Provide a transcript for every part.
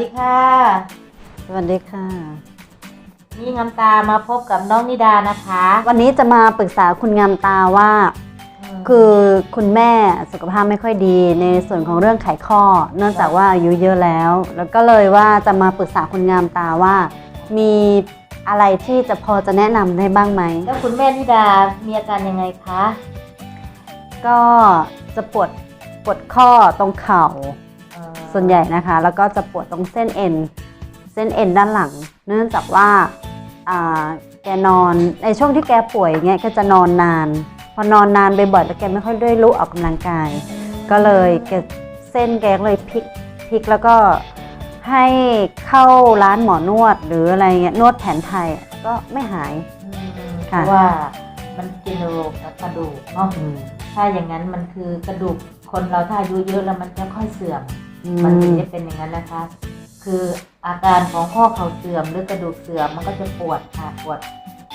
ดีค่ะ สวัสดีค่ะ นี่งามตามาพบกับน้องนิดานะคะ วันนี้จะมาปรึกษาคุณงามตาว่ามคือคุณแม่สุขภาพไม่ค่อยดีในส่วนของเรื่องไขข้อ เนื่องจากว่าอายุเยอะแล้ว แล้วก็เลยว่าจะมาปรึกษาคุณงามตาว่า มีอะไรที่จะพอจะแนะนำได้บ้างไหม แล้วคุณแม่นิดามีอาการยังไงคะ ก็จะปวดปวดข้อตรงเข่าเอ่อ ส่วนใหญ่นะคะ แล้วก็จะปวดตรงเส้นเอ็น เส้นเอ็นด้านหลัง เนื่องจากว่าอ่าแกนอนในช่วงที่แกป่วยเงี้ยก็จะนอนนาน พอนอนนานบ่อยๆแล้วแกไม่ค่อยได้ลุกออกกำลังกาย ก็เลยแกเส้นแกก็เลยพลิกพลิกแล้วก็ให้เข้าร้านหมอนวดหรืออะไรเงี้ยนวดแผนไทยอะก็ไม่หายอืมเพค่ะราะว่ามันกินกระดูกกับกระดูกเนาะถ้าอย่างนั้นมันคือกระดูกคนเราถ้าอายุเยอะแล้วมันจะค่อยเสื่อม มันถึงจะเป็นอย่างนั้นนะคะ คืออาการของข้อเข่าเสื่อมหรือกระดูกเสื่อมมันก็จะปวดค่ะปวด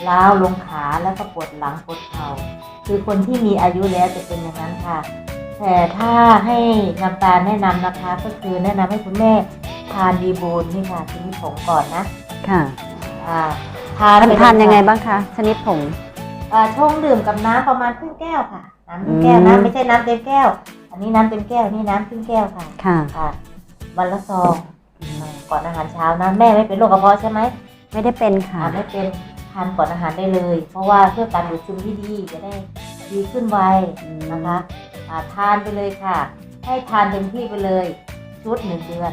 ล้าวลงขาแล้วก็ปวดหลังปวดเข่าคือคนที่มีอายุแล้วจะเป็นอย่างนั้นค่ะ แต่ถ้าให้นำตาแนะนำนะคะ ก็คือแนะนำให้คุณแม่ทานดีบูนนี่ค่ะชนิดผงก่อนนะค่ะอ่าทานทานไปเลทานยังไงค่ะบ้างคะชนิดผงอ่าชงดื่มกับน้ำประมาณครึ่งแก้วค่ะน้ำครึ่งแก้วนะอืมไม่ใช่น้ำเต็มแก้ว อันนี้น้ำเต็มแก้วนี่น้ำครึ่งแก้วค่ะค่ะ ค่ะวันละซองอ่าก่อนอาหารเช้านะแม่ไม่เป็นโรคกระเพาะใช่ไหมไม่ได้เป็นค่ะอ่าไม่เป็นทานก่อนอาหารได้เลย เพราะว่าเพื่อการดูดซึมที่ดีจะได้ดีขึ้นไวนะคะอ่าทานไปเลยค่ะ ให้ทานเต็มที่ไปเลย ชุดหนึ่งเดือน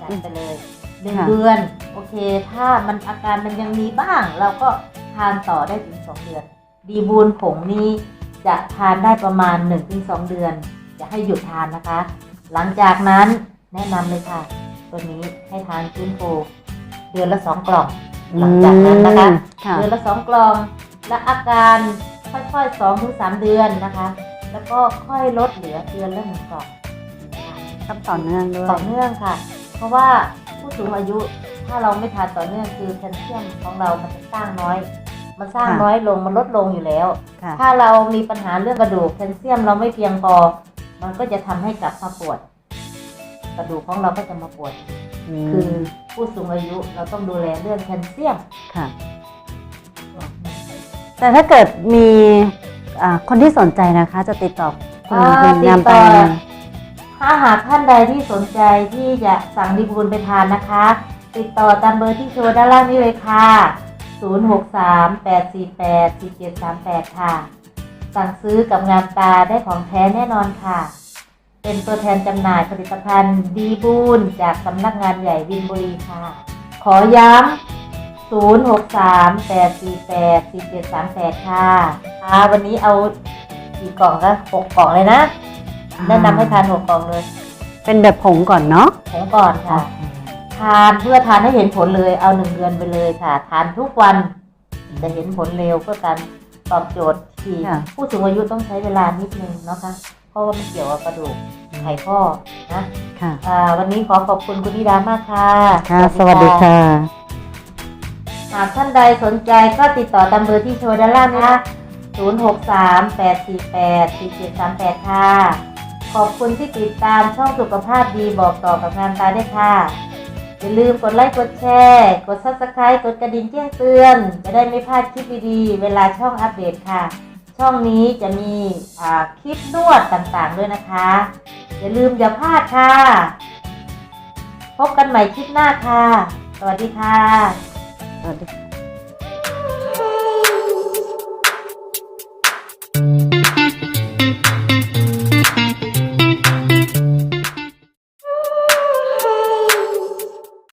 จัดไปเลยหนึ่งค่ะเดือน โอเค ถ้ามันอาการมันยังมีบ้าง เราก็ทานต่อได้ถึงสองเดือน ดีบูนผงนี้ จะทานได้ประมาณ 1-2 เดือน จะให้หยุดทานนะคะ หลังจากนั้นแนะนำเลยค่ะ ตัวนี้ให้ทานฟื้นฟูเดือนละสองกล่อง หลังจากนั้นนะคะอืมค่ะ เดือนละสองกล่อง และอาการค่อยๆสองถึงสามเดือนนะคะ แล้วก็ค่อยลดเหลือเดือนละหนึ่งกล่องนะคะต้องต่อเนื่องด้วย ต่อเนื่องค่ะ เพราะว่าผู้สูงอายุถ้าเราไม่ทานต่อเนื่องคือแคลเซียมของเรามันจะสร้างน้อย มันสร้างน้อยลงมันลดลงอยู่แล้วค่ะถ้าเรามีปัญหาเรื่องกระดูกแคลเซียมเราไม่เพียงพอ มันก็จะทำให้กลับมาปวด กระดูกของเราก็จะมาปวด คือผู้สูงอายุเราต้องดูแลเรื่องแคลเซียมค่ะ แต่ถ้าเกิดมีอ่าคนที่สนใจนะคะ จะติดต่อคุณอ่าคุณติงาดมต่ตาอถ้าหากท่านใดที่สนใจที่จะสั่งดีบูลไปทานนะคะ ติดต่อตามเบอร์ที่โชว์ด้านล่างนี้เลยค่ะ 0638484738 ค่ะ สั่งซื้อกับงามตาได้ของแท้แน่นอนค่ะ เป็นตัวแทนจำหน่ายผลิตภัณฑ์ดีบูลจากสำนักงานใหญ่วินบุรีค่ะ ขอย้ำ0638484738 ค่ะค่ะ วันนี้เอากี่กล่องก็หกกล่องเลยนะ แนะนำให้ทานหกกล่องเลย เป็นแบบผงก่อนเนาะ ผงก่อนค่ะ ทานเพื่อทานให้เห็นผลเลย เอาหนึ่งเดือนไปเลยค่ะ ทานทุกวันจะเห็นผลเร็วเพื่อการตอบโจทย์ที่ค่ะ ผู้สูงอายุต้องใช้เวลานิดนึงเนาะคะเพราะว่ามันเกี่ยวกับกระดูกไขข้อนะค่ะ อ่าวันนี้ขอขอบคุณคุณธิดามากค่ะ ค่ะ สวัสดีค่ะ หากท่านใดสนใจก็ติดต่อตามเบอร์ที่โชว์ด้านล่างนะคะ0638484738 ค่ะ ขอบคุณที่ติดตามช่องสุขภาพดีบอกต่อกับงานตาด้วยค่ะ อย่าลืมกดไลค์กดแชร์ กด subscribe กดกระดิ่งแจ้งเตือน จะได้ไม่พลาดคลิปดีๆ เวลาช่องอัปเดตค่ะ ช่องนี้จะมีอ่าคลิปนวดต่างๆด้วยนะคะ อย่าลืมอย่าพลาดค่ะ พบกันใหม่คลิปหน้าค่ะ สวัสดีค่ะ สวัสดี